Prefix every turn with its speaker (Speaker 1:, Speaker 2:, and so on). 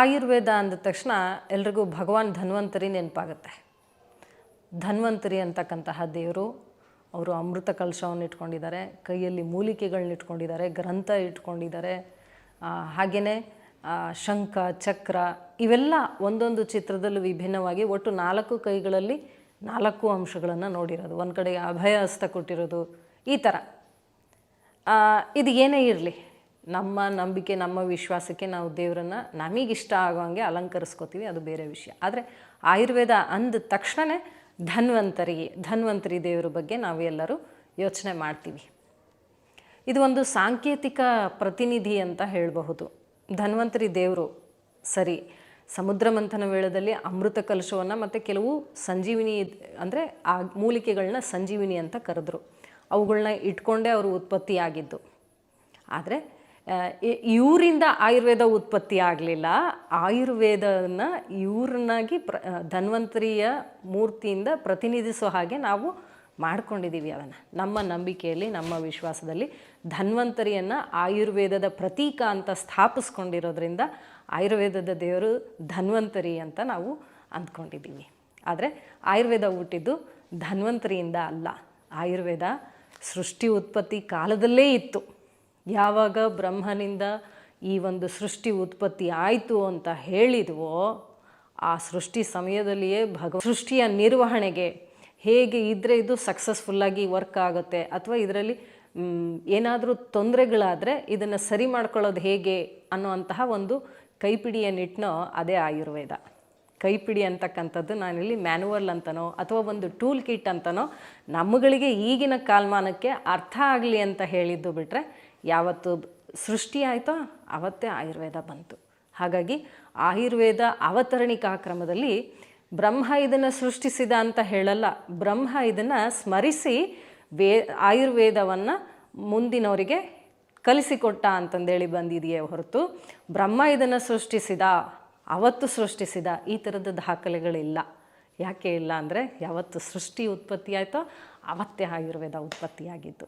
Speaker 1: ಆಯುರ್ವೇದ ಅಂದ ತಕ್ಷಣ ಎಲ್ರಿಗೂ ಭಗವಾನ್ ಧನ್ವಂತರಿ ನೆನಪಾಗುತ್ತೆ. ಧನ್ವಂತರಿ ಅಂತಕ್ಕಂತಹ ದೇವರು, ಅವರು ಅಮೃತ ಕಲಶವನ್ನು ಇಟ್ಕೊಂಡಿದ್ದಾರೆ, ಕೈಯಲ್ಲಿ ಮೂಲಿಕೆಗಳನ್ನ ಇಟ್ಕೊಂಡಿದ್ದಾರೆ, ಗ್ರಂಥ ಇಟ್ಕೊಂಡಿದ್ದಾರೆ. ಹಾಗೆಯೇ ಶಂಖ, ಚಕ್ರ ಇವೆಲ್ಲ ಒಂದೊಂದು ಚಿತ್ರದಲ್ಲೂ ವಿಭಿನ್ನವಾಗಿ ಒಟ್ಟು ನಾಲ್ಕು ಕೈಗಳಲ್ಲಿ ನಾಲ್ಕು ಅಂಶಗಳನ್ನು ನೋಡಿರೋದು. ಒಂದು ಕಡೆಗೆ ಅಭಯ ಹಸ್ತ ಕೊಟ್ಟಿರೋದು, ಈ ಥರ ಇದು ಏನೇ ಇರಲಿ ನಮ್ಮ ನಂಬಿಕೆ, ನಮ್ಮ ವಿಶ್ವಾಸಕ್ಕೆ ನಾವು ದೇವರನ್ನು ನಮಗಿಷ್ಟ ಆಗೋಂಗೆ ಅಲಂಕರಿಸ್ಕೋತೀವಿ, ಅದು ಬೇರೆ ವಿಷಯ. ಆದರೆ ಆಯುರ್ವೇದ ಅಂದ ತಕ್ಷಣವೇ ಧನ್ವಂತರಿ ಧನ್ವಂತರಿ ದೇವರ ಬಗ್ಗೆ ನಾವು ಎಲ್ಲರೂ ಯೋಚನೆ ಮಾಡ್ತೀವಿ. ಇದು ಒಂದು ಸಾಂಕೇತಿಕ ಪ್ರತಿನಿಧಿ ಅಂತ ಹೇಳಬಹುದು. ಧನ್ವಂತರಿ ದೇವರು ಸರಿ, ಸಮುದ್ರ ಮಂಥನ ವೇಳದಲ್ಲಿ ಅಮೃತ ಕಲಶವನ್ನು ಮತ್ತು ಕೆಲವು ಸಂಜೀವಿನಿ ಅಂದರೆ ಆ ಮೂಲಿಕೆಗಳನ್ನ ಸಂಜೀವಿನಿ ಅಂತ ಕರೆದ್ರು. ಅವುಗಳನ್ನ ಇಟ್ಕೊಂಡೇ ಅವರು ಉತ್ಪತ್ತಿಯಾಗಿದ್ದು. ಆದರೆ ಇವರಿಂದ ಆಯುರ್ವೇದ ಉತ್ಪತ್ತಿ ಆಗಲಿಲ್ಲ. ಆಯುರ್ವೇದನ ಇವ್ರನ್ನಾಗಿ ಪ್ರ ಧನ್ವಂತರಿಯ ಮೂರ್ತಿಯಿಂದ ಪ್ರತಿನಿಧಿಸೋ ಹಾಗೆ ನಾವು ಮಾಡ್ಕೊಂಡಿದ್ದೀವಿ ಅದನ್ನು ನಮ್ಮ ನಂಬಿಕೆಯಲ್ಲಿ, ನಮ್ಮ ವಿಶ್ವಾಸದಲ್ಲಿ ಧನ್ವಂತರಿಯನ್ನು ಆಯುರ್ವೇದದ ಪ್ರತೀಕ ಅಂತ ಸ್ಥಾಪಿಸ್ಕೊಂಡಿರೋದ್ರಿಂದ ಆಯುರ್ವೇದದ ದೇವರು ಧನ್ವಂತರಿ ಅಂತ ನಾವು ಅಂದ್ಕೊಂಡಿದ್ದೀವಿ ಆದರೆ ಆಯುರ್ವೇದ ಹುಟ್ಟಿದ್ದು ಧನ್ವಂತರಿಯಿಂದ ಅಲ್ಲ. ಆಯುರ್ವೇದ ಸೃಷ್ಟಿ ಉತ್ಪತ್ತಿ ಕಾಲದಲ್ಲೇ ಇತ್ತು. ಯಾವಾಗ ಬ್ರಹ್ಮನಿಂದ ಈ ಒಂದು ಸೃಷ್ಟಿ ಉತ್ಪತ್ತಿ ಆಯಿತು ಅಂತ ಹೇಳಿದ್ವೋ, ಆ ಸೃಷ್ಟಿ ಸಮಯದಲ್ಲಿಯೇ ಭಗ ಸೃಷ್ಟಿಯ ನಿರ್ವಹಣೆಗೆ ಹೇಗೆ ಇದ್ದರೆ ಇದು ಸಕ್ಸಸ್ಫುಲ್ಲಾಗಿ ವರ್ಕ್ ಆಗುತ್ತೆ, ಅಥವಾ ಇದರಲ್ಲಿ ಏನಾದರೂ ತೊಂದರೆಗಳಾದರೆ ಇದನ್ನು ಸರಿ ಮಾಡ್ಕೊಳ್ಳೋದು ಹೇಗೆ ಅನ್ನುವಂತಹ ಒಂದು ಕೈಪಿಡಿಯ ನಿಟ್ಟಿನೋ ಅದೇ ಆಯುರ್ವೇದ. ಕೈಪಿಡಿ ಅಂತಕ್ಕಂಥದ್ದು ನಾನಿಲ್ಲಿ ಮ್ಯಾನುವಲ್ ಅಂತನೋ, ಅಥವಾ ಒಂದು ಟೂಲ್ ಕಿಟ್ ಅಂತನೋ, ನಮ್ಮಗಳಿಗೆ ಈಗಿನ ಕಾಲಮಾನಕ್ಕೆ ಅರ್ಥ ಆಗಲಿ ಅಂತ ಹೇಳಿದ್ದು ಬಿಟ್ಟರೆ ಯಾವತ್ತು ಸೃಷ್ಟಿ ಆಯಿತೋ ಆವತ್ತೇ ಆಯುರ್ವೇದ ಬಂತು. ಹಾಗಾಗಿ ಆಯುರ್ವೇದ ಅವತರಣಿಕಾ ಕ್ರಮದಲ್ಲಿ ಬ್ರಹ್ಮ ಇದನ್ನು ಸೃಷ್ಟಿಸಿದ ಅಂತ ಹೇಳಲ್ಲ, ಬ್ರಹ್ಮ ಇದನ್ನು ಸ್ಮರಿಸಿ ವೇ ಆಯುರ್ವೇದವನ್ನು ಮುಂದಿನವರಿಗೆ ಕಲಿಸಿಕೊಟ್ಟ ಅಂತಂದೇಳಿ ಬಂದಿದೆಯೇ ಹೊರತು, ಬ್ರಹ್ಮ ಇದನ್ನು ಸೃಷ್ಟಿಸಿದ, ಅವತ್ತು ಸೃಷ್ಟಿಸಿದ ಈ ಥರದ ದಾಖಲೆಗಳಿಲ್ಲ. ಯಾಕೆ ಇಲ್ಲ ಅಂದರೆ ಯಾವತ್ತು ಸೃಷ್ಟಿ ಉತ್ಪತ್ತಿ ಆಯಿತೋ ಅವತ್ತೇ ಆಯುರ್ವೇದ ಉತ್ಪತ್ತಿಯಾಗಿದ್ದು.